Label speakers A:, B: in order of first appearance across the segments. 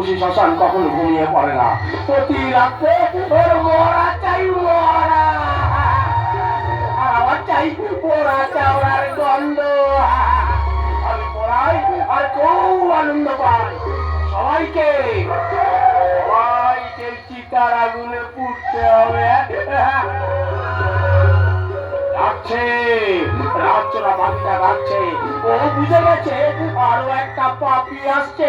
A: রাক্ষসী শ্মশান কখনো ঘুমিয়ে পড়ে না। প্রতি রাত্রে ওর মরা চাই, মরা। আমার চাই পোড়া চাওড়ার গন্ধ। আমি আর খুব আনন্দ পাই। সবাইকে সবাইকে চিতার আগুনে পুড়তে হবে। ডাকছে ডাকছে ও বুঝে গেছে, আরও একটা পাপি আসছে,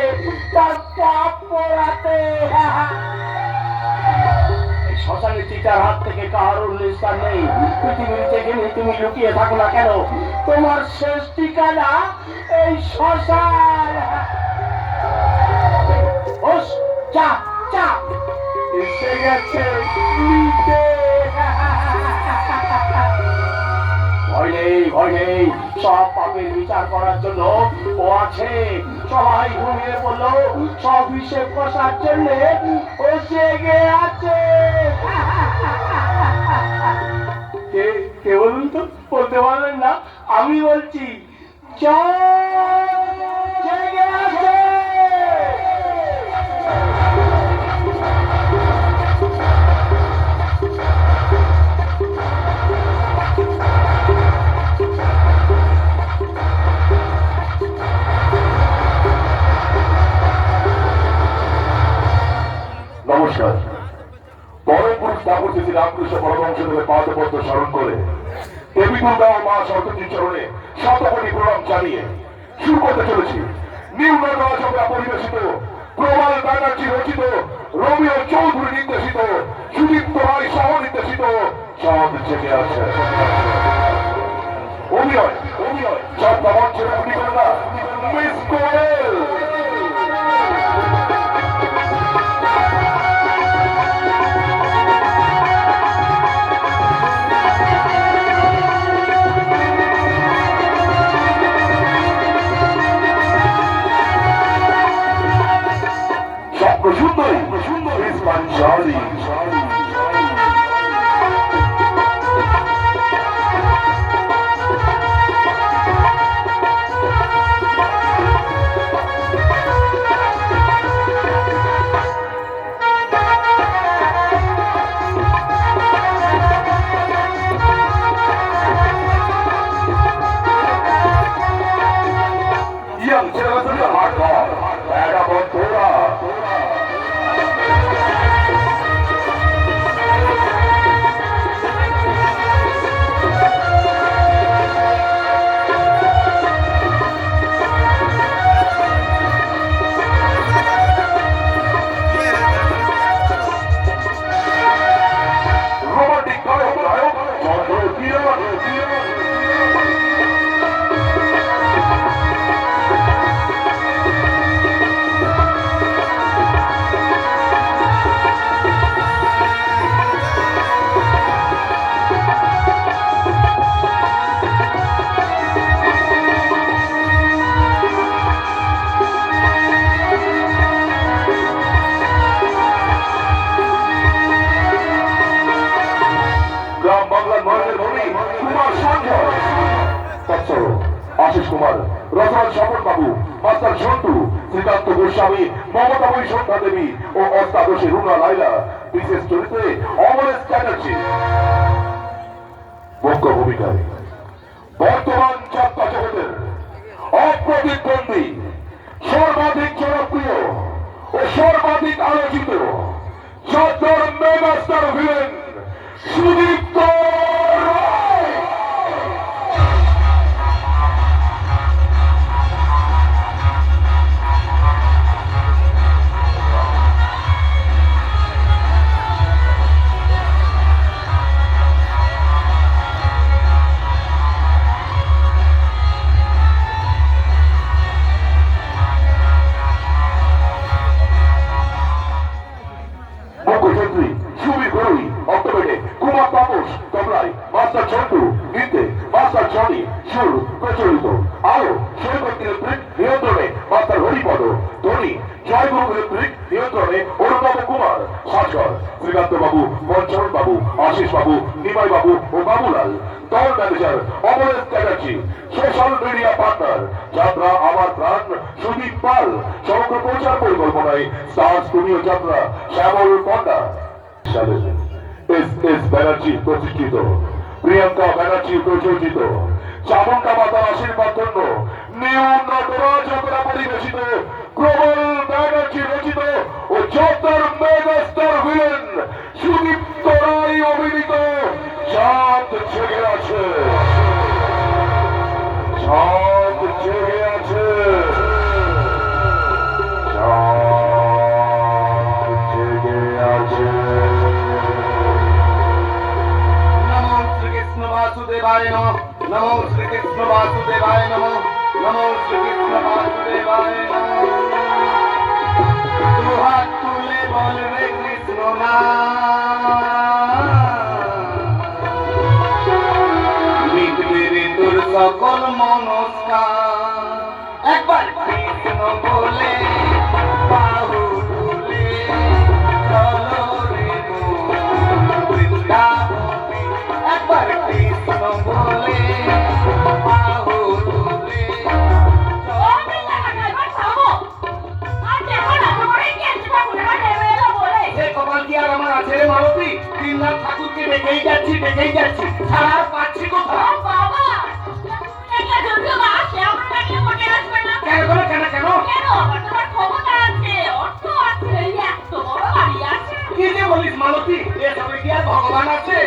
A: তার পাপ পড়াতে এই শ্মশানে চিতার হাত থেকে কারোর নিস্তার নেই। পৃথিবীর তুমি লুকিয়ে থাকো না কেন? তোমার শেষ ঠিকানা এই শ্মশান। চা চা এসে গেছে, নিতে। সব পাপের বিচার করার জন্য ও আছে। সবাই ঘুমিয়ে পড়ল, সব হিসেব কষার জন্য ও জেগে আছে। কে কে বলুন তো? বলতে পারলেন না। আমি বলছি জেগে আছে।
B: শ্রী রামকৃষ্ণ পরমহংসদেবের পাদপদ্ম স্মরণ করে। দেবী দুর্গা মা সরস্বতীর চরণে শতকোটি প্রণাম জানিয়ে শুরু করতে চলেছি। নিউ নগরা পরিবেশিত, প্রবাল ব্যানার্জি রচিত, রবিও চৌধুরী নির্দেশিত, সুদীপ্ত রায় সহ নির্দেশিত, সব জেগে আছে। অভিনয় অভিনয়, সব অভিনয় করে না? মিস কোয়েল! আশিস কুমার, রতন স্বপন বাবু মাস্টার সন্টু শ্রীকান্ত গোস্বামী মমতাময়ী সন্ধ্যা দেবী ও অষ্টাদশী রুনা লাইলা বিশেষ চরিত্রে অমরেশ চ্যাটার্জি। মুখ্য ভূমিকায় বর্তমান যাত্রা জগতের অপ্রতিদ্বন্দ্বী সর্বাধিক জনপ্রিয় ও সর্বাধিক আলোচিত সত্তর মেগাস্টার ভিলেন সুদীপ্ত শ্রীকান্ত বাবু মঞ্চরণ বাবু, আশিস বাবু, নিমাই বাবু ও বাবুলাল। দল manager Amaresh Chatterjee, social media partner যাত্রা আমার প্রাণ, সুদীপ পাল। সমগ্র প্রচার পরিকল্পনায় স্টার স্টুডিও যাত্রা, শ্যামল পণ্ডা। এস এস ব্যানার্জি প্রতিষ্ঠিত, প্রিয়াঙ্কা ব্যানার্জি প্রযোজিত চামুন্ডা মাতার আশীর্বাদ ধন্য, নিউ নটরাজ পরিবেশিত প্রবল ব্যানার্জি রচিত ও যাত্রার মেগাস্টার ভিলেন সুদীপ্ত রায় অভিনীত চাঁদ ছেড়ে আছে।
C: কৃষ্ণ ঠাকুরকে ডেকেই যাচ্ছি ডেকেই যাচ্ছি আর পাচ্ছি কোথাও কেন কেন কেন কেন? কি যে বলিস মালতী? এসবে কি আর ভগবান আছে?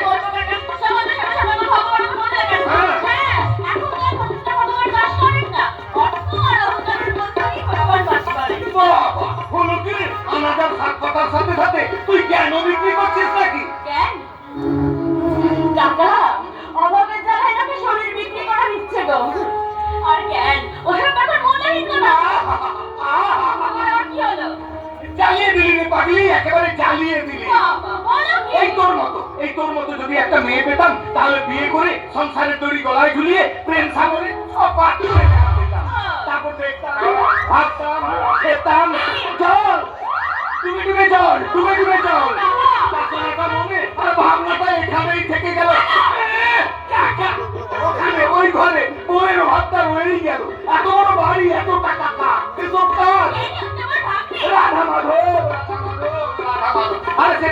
C: দিলি একেবারে জ্বালিয়ে দিলি। এই তোর মতো এই তোর মতো যদি একটা মেয়ে পেতাম তাহলে বিয়ে করে সংসারের দড়ি গলায় ঝুলিয়ে প্রেম সাগরে অপাত করে তারপর দেখতাম ভাবতাম খেতাম জল। ডুবে ডুবে জল ডুবে ডুবে জল। মনে আর ভাবনাটা এখানেই থেকে গেল। ওখানে ওই ঘরে বউয়ের রয়েই গেল। এত বড় এত টাকা রাধা মাধব। আরে সে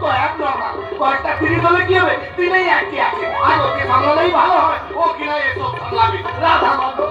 C: তো এক নর্মাল কয়েকটা তিরিশ হলে কি হবে? দিনেই একই আছে। আর ওকে সামলালেই ভালো হয়। ও কিনা এসব সামলাবে রাধা মাধব।